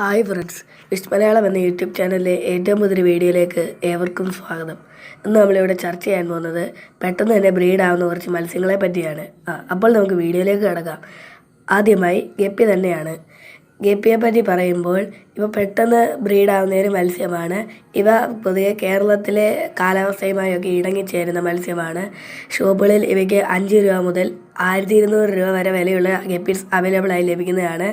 Hi friends wish Malayalam എന്ന YouTube ചാനലിലെ ഏറ്റവും പുതിയ വീഡിയോയിലേക്ക് ഏവർക്കും സ്വാഗതം. ഇന്ന് നമ്മളിവിടെ ചർച്ച ചെയ്യാൻ പോകുന്നത് പെട്ടെന്ന് തന്നെ ബ്രീഡാവുന്ന കുറച്ച് മത്സ്യങ്ങളെ പറ്റിയാണ്. ആ അപ്പോൾ നമുക്ക് വീഡിയോയിലേക്ക് കിടക്കാം. ആദ്യമായി ഗപ്പി തന്നെയാണ്. ഗപ്പിയെ പറ്റി പറയുമ്പോൾ ഇവ പെട്ടെന്ന് ബ്രീഡാവുന്ന ഒരു മത്സ്യമാണ്. ഇവ പൊതുവെ കേരളത്തിലെ കാലാവസ്ഥയുമായൊക്കെ ഇണങ്ങിച്ചേരുന്ന മത്സ്യമാണ്. ഷോപ്പുകളിൽ ഇവയ്ക്ക് അഞ്ച് രൂപ മുതൽ ആയിരത്തി ഇരുന്നൂറ് രൂപ വരെ വിലയുള്ള ഗപ്പീസ് അവൈലബിളായി ലഭിക്കുന്നതാണ്.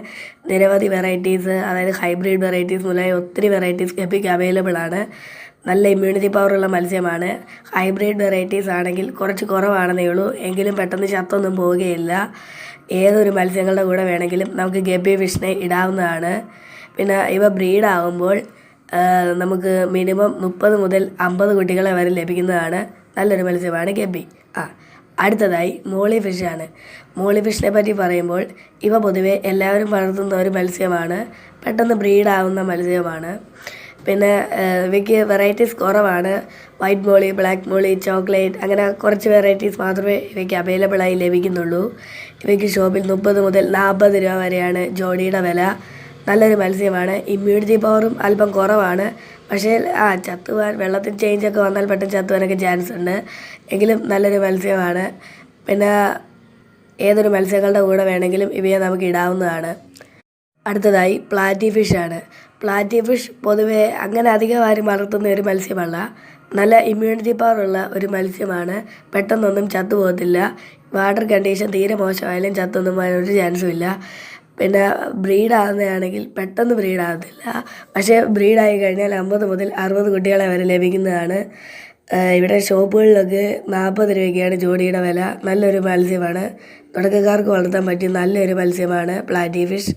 നിരവധി വെറൈറ്റീസ് അതായത് ഹൈബ്രിഡ് വെറൈറ്റീസ് മുതലായ ഒത്തിരി വെറൈറ്റീസ് ഗപ്പിക്ക് അവൈലബിൾ ആണ്. നല്ല ഇമ്മ്യൂണിറ്റി പവറുള്ള മത്സ്യമാണ്. ഹൈബ്രിഡ് വെറൈറ്റീസ് ആണെങ്കിൽ കുറച്ച് കുറവാണെന്നേ ഉള്ളൂ. എങ്കിലും പെട്ടെന്ന് ചത്തൊന്നും പോവുകയില്ല. ഏതൊരു മത്സ്യങ്ങളുടെ കൂടെ വേണമെങ്കിലും നമുക്ക് ഗപ്പി ഫിഷിനെ ഇടാവുന്നതാണ്. പിന്നെ ഇവ ബ്രീഡാകുമ്പോൾ നമുക്ക് മിനിമം മുപ്പത് മുതൽ അമ്പത് കുട്ടികളെ വരെ ലഭിക്കുന്നതാണ്. നല്ലൊരു മത്സ്യമാണ് ഗപ്പി ആ അടുത്തതായി മോളി ഫിഷാണ് മോളി ഫിഷിനെ പറ്റി പറയുമ്പോൾ ഇവ പൊതുവെ എല്ലാവരും വളർത്തുന്ന ഒരു മത്സ്യമാണ്. പെട്ടെന്ന് ബ്രീഡാവുന്ന മത്സ്യമാണ്. പിന്നെ ഇവയ്ക്ക് വെറൈറ്റീസ് കുറവാണ്. White molly black molly chocolate അങ്ങനെ കുറച്ച് വെറൈറ്റീസ് മാത്രമേ ഇവയ്ക്ക് അവൈലബിളായി ലഭിക്കുന്നുള്ളൂ. ഇവയ്ക്ക് ഷോപ്പിൽ മുപ്പത് മുതൽ നാൽപ്പത് രൂപ വരെയാണ് ജോഡിയുടെ വില. നല്ലൊരു മത്സ്യമാണ്. ഇമ്മ്യൂണിറ്റി പവറും അല്പം കുറവാണ്. പക്ഷേ ആ ചത്തുവാൻ വെള്ളത്തിൽ ചേഞ്ചൊക്കെ വന്നാൽ പെട്ടെന്ന് ചത്തുവാനൊക്കെ ചാൻസ് ഉണ്ട്. എങ്കിലും നല്ലൊരു മത്സ്യമാണ്. പിന്നെ ഏതൊരു മത്സ്യങ്ങളുടെ കൂടെ വേണമെങ്കിലും ഇവയെ നമുക്ക് ഇടാവുന്നതാണ്. അടുത്തതായി പ്ലാറ്റി ഫിഷാണ് പ്ലാറ്റി ഫിഷ് പൊതുവെ അങ്ങനെ അധികം ആരും വളർത്തുന്ന ഒരു മത്സ്യമല്ല. നല്ല ഇമ്മ്യൂണിറ്റി പവർ ഉള്ള ഒരു മത്സ്യമാണ്. പെട്ടെന്നൊന്നും ചത്തുപോകത്തില്ല വാട്ടർ കണ്ടീഷൻ തീരെ മോശമായാലും ചത്തൊന്നും പോകാൻ ഒരു ചാൻസും ഇല്ല. പിന്നെ ബ്രീഡാകുന്നതാണെങ്കിൽ പെട്ടെന്ന് ബ്രീഡാകത്തില്ല പക്ഷേ ബ്രീഡായി കഴിഞ്ഞാൽ അമ്പത് മുതൽ അറുപത് കുട്ടികളെ വരെ ലഭിക്കുന്നതാണ്. ഇവിടെ ഷോപ്പുകളിലൊക്കെ നാൽപ്പത് രൂപയ്ക്കാണ് ജോഡിയുടെ വില. നല്ലൊരു മത്സ്യമാണ്. തുടക്കക്കാർക്ക് വളർത്താൻ പറ്റിയ നല്ലൊരു മത്സ്യമാണ് പ്ലാറ്റി ഫിഷ്.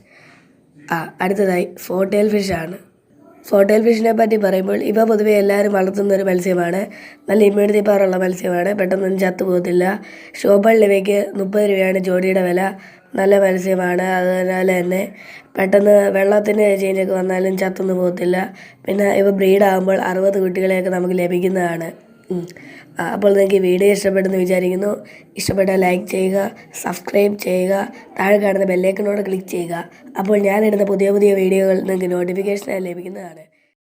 ആ അടുത്തതായി ഫോട്ടേൽ ഫിഷാണ് ഫോട്ടേൽ ഫിഷിനെ പറ്റി പറയുമ്പോൾ ഇവ പൊതുവെ എല്ലാവരും വളർത്തുന്ന ഒരു മത്സ്യമാണ്. നല്ല ഇമ്മ്യൂണിറ്റി പവറുള്ള മത്സ്യമാണ്. പെട്ടെന്നൊന്നും ചത്തു പോകത്തില്ല. ഷോപ്പുകളിൽ ഇവയ്ക്ക് മുപ്പത് രൂപയാണ് ജോഡിയുടെ വില. നല്ല മത്സ്യമാണ്. അതുപോലെ തന്നെ പെട്ടെന്ന് വെള്ളത്തിന്റെ ചേഞ്ചൊക്കെ വന്നാലും ചത്തൊന്നും പോകത്തില്ല. പിന്നെ ഇവ ബ്രീഡാകുമ്പോൾ അറുപത് കുട്ടികളെയൊക്കെ നമുക്ക് ലഭിക്കുന്നതാണ്. അപ്പോൾ നിങ്ങൾക്ക് വീഡിയോ ഇഷ്ടപ്പെടുന്നു വിചാരിക്കുന്നു. ഇഷ്ടപ്പെട്ടാൽ ലൈക്ക് ചെയ്യുക സബ്സ്ക്രൈബ് ചെയ്യുക താഴെ കാണുന്ന ബെല്ലൈക്കനോട് ക്ലിക്ക് ചെയ്യുക. അപ്പോൾ ഞാനിടുന്ന പുതിയ പുതിയ വീഡിയോകൾ നിങ്ങൾക്ക് നോട്ടിഫിക്കേഷനായി ലഭിക്കുന്നതാണ്.